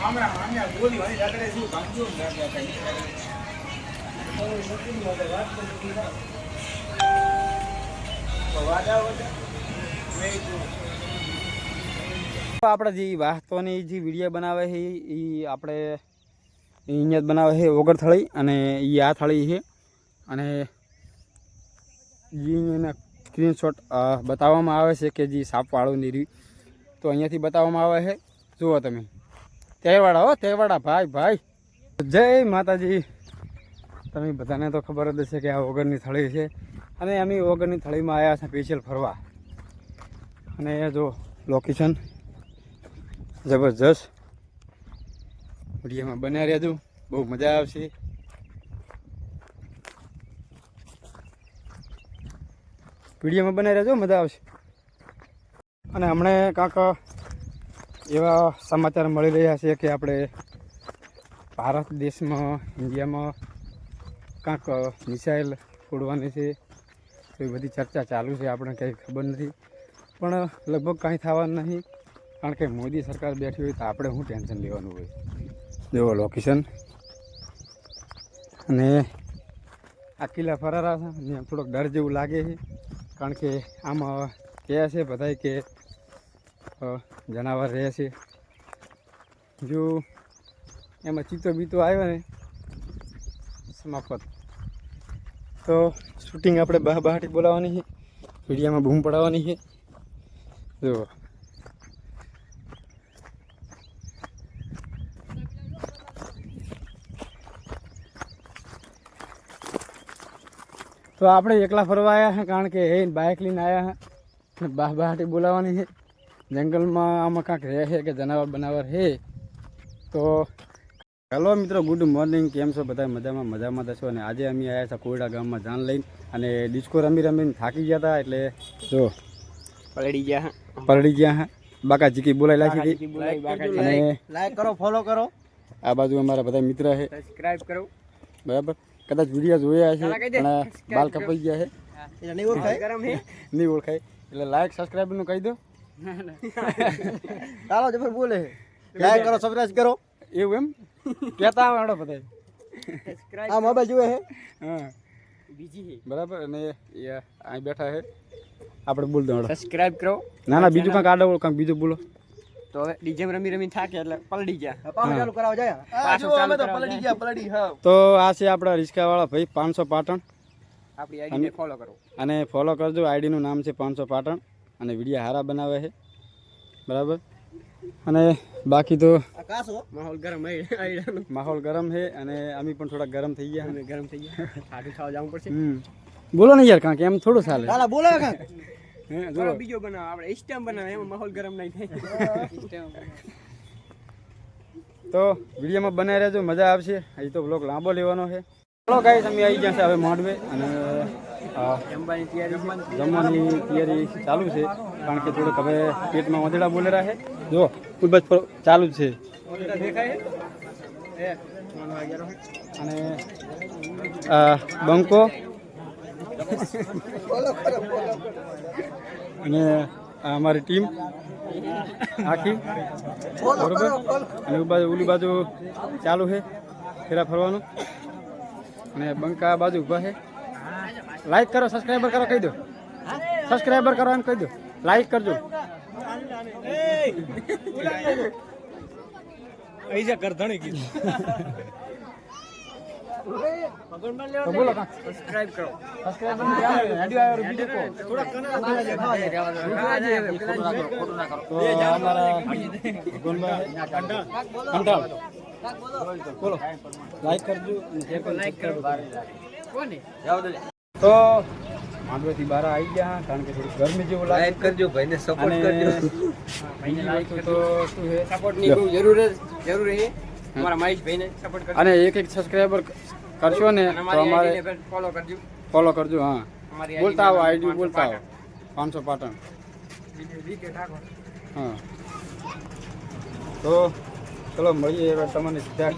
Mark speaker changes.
Speaker 1: હમણાં હમણાં ગોળી વાળી રાત્રે શું ભાંગજો વાત રાત્રે
Speaker 2: આપણે જે વાહતોની જે વીડિયો બનાવે છે એ આપણે અહીંયા બનાવે છે ઓગર થળી અને એ આ થળી છે. અને એના સ્ક્રીનશોટ બતાવવામાં આવે છે કે જે સાપવાળું નીરી. તો અહીંયાથી બતાવવામાં આવે છે. જુઓ તમે. તહેવાડા હો તહેવાડા ભાઈ ભાઈ. જય માતાજી. તમે બધાને તો ખબર જ હશે કે આ ઓગરની થળી છે. અને એની વગરની થળીમાં આવ્યા છે સ્પેશિયલ ફરવા. અને જો લોકેશન જબરજસ્ત. વિડીયોમાં બન્યા રહેજો. બહુ મજા આવશે. વિડીયોમાં બનાવી રહેજો, મજા આવશે. અને હમણે કાંક એવા સમાચાર મળી રહ્યા છે કે આપણે ભારત દેશમાં, ઇન્ડિયામાં કાંક મિસાઇલ છોડવાની છે. તો એ બધી ચર્ચા ચાલુ છે આપણે કંઈ ખબર નથી. પણ લગભગ કાંઈ થવાનું નહીં, કારણ કે મોદી સરકાર બેઠી હોય તો આપણે શું ટેન્શન લેવાનું હોય? જેવો લોકેશન અને આ કિલ્લા ફરારા છે અને થોડોક ડર જેવું લાગે છે, કારણ કે આમાં કહે છે બધાય કે જનાવર રહે છે. જો, એમાં ચીતો બીતો આવ્યો ને, સમાપ્ત. તો શૂટિંગ આપણે બહાર બહારથી બોલાવવાની છે. વિડીયામાં બૂમ પડાવવાની છે. જુઓ તો આપણે એકલા ફરવા આવ્યા છે કારણ કે એ બાઇક લઈને આવ્યા છે અને બહાર બહારથી બોલાવવાની છે. જંગલમાં આમાં કાંઈક રહે છે કે જનાવર બનાવર છે. તો હેલો મિત્રો ગુડ મોર્નિંગ કેમ છો? બધા મજામાં? મજામાં થશો અને આજે અમે આવ્યા હતા કોયડા ગામમાં જાન લઈને અને ડિસ્કો રમી રમીને થાકી ગયા હતા એટલે જો
Speaker 1: પલડી ગયા
Speaker 2: પલડી ગયા હા. બાકા જીકી બોલાઈ લાગી હતી અને
Speaker 1: લાઈક કરો ફોલો કરો.
Speaker 2: આ બાજુ અમારા બધા મિત્ર છે
Speaker 1: સબસ્ક્રાઇબ કરો.
Speaker 2: બરાબર? કદાચ વીડિયો જોયા છે. પણ બાલ કપાઈ ગયા છે
Speaker 1: નહીં ઓળખાય? ગરમ હે.
Speaker 2: નહીં ઓળખાય. એટલે લાઈક સબસ્ક્રાઈબનું કહી દો.
Speaker 1: ચાલો જબર બોલે લાઈક કરો સબસ્ક્રાઇબ કરો.
Speaker 2: એવું એમ? કહેતા આવડો બધા.
Speaker 1: આ મોબાઈલ જુએ હે?
Speaker 2: હા.
Speaker 1: બીજી
Speaker 2: બરાબર અને એ અહીં બેઠા હે. આપણે બોલ દો
Speaker 1: સબસ્ક્રાઇબ કરો.
Speaker 2: ના ના બીજું કાંક આડો કાંક બીજું બોલો.
Speaker 1: તો હવે ડીજે રમી રમી થાકે એટલે પલડી ગયા.
Speaker 2: પાછું
Speaker 1: ચાલુ કરાવ જાય.
Speaker 2: પાછું
Speaker 1: ચાલુ તો
Speaker 2: કરાવ
Speaker 1: પલડી ગયા પલડી હા.
Speaker 2: તો આ છે આપણા રિક્ષાવાળા ભાઈ પાંચસો પાટણ.
Speaker 1: આપણી આઈડી ફોલો કરો.
Speaker 2: અને ફોલો કરજો આઈડીનું નામ છે પાંચસો પાટણ. અને વીડિયો હારા બનાવે છે. બરાબર? અને બાકી તો
Speaker 1: માહોલ ગરમ
Speaker 2: માહોલ ગરમ છે અને અમે પણ થોડા ગરમ થઈ ગયા.
Speaker 1: અમે ગરમ થઈ ગયા. આટલું ખાવા જવું પડશે.
Speaker 2: હમ. બોલો ને યાર કાંક એમ થોડું ચાલે.
Speaker 1: ચાલા બોલો કાંક.
Speaker 2: હે,
Speaker 1: બીજો બનાવ આપણે સ્ટેમ બનાવે એમાં માહોલ ગરમ નહીં થાય.
Speaker 2: તો વિડીયોમાં બનાવી રહેજો મજા આવશે. હજી તો બ્લોગ લાંબો લેવાનો છે. ચાલો ગાઈસ અમે આવી ગયા છે હવે માંડવે અને
Speaker 1: જમવાની તૈયારી
Speaker 2: જમવાની તૈયારી ચાલુ છે, કારણ કે થોડુંક હવે પેટમાં વધેડા બોલેરા છે જો ખૂબ જ ચાલુ છે. અને બંકો. અને અમારી ટીમ. આખી. બરોબર? અને બાજુ ઓલી બાજુ ચાલુ છે, ફેરા ફરવાનું. અને બંકા બાજુ ઊભા છે. લાઈક કરો સબસ્ક્રાઈબર કરો કહી દો. સબસ્ક્રાઈબર કરો એમ કહી દો. લાઈક કરજો.
Speaker 1: કરધણી કીધું.
Speaker 2: તો બોલો
Speaker 1: સબસ્ક્રાઇબ કરો.
Speaker 2: કંટાળ. બોલો. લાઈક કરજો લાઈક કરજો. તો માંડવેથી બહાર આવી ગયા કારણ કે થોડી ગરમી જેવું લાગે.
Speaker 1: કરજો ભાઈને સપોર્ટ
Speaker 2: અને બીજી લાઈક તો શું છે?
Speaker 1: સપોર્ટની બહુ જરૂર જરૂર છે અમારા મહેશ ભાઈને સપોર્ટ કરજો.
Speaker 2: અને એક એક સબસ્ક્રાઈબર કરશો ને તો અમારે
Speaker 1: ફોલો કરજો.
Speaker 2: ફોલો કરજો હા. બોલતા આવો આઈડી બોલતા આવો. પાંચસો પાટણ. હા. તો ચલો મળીએ તમને સીધા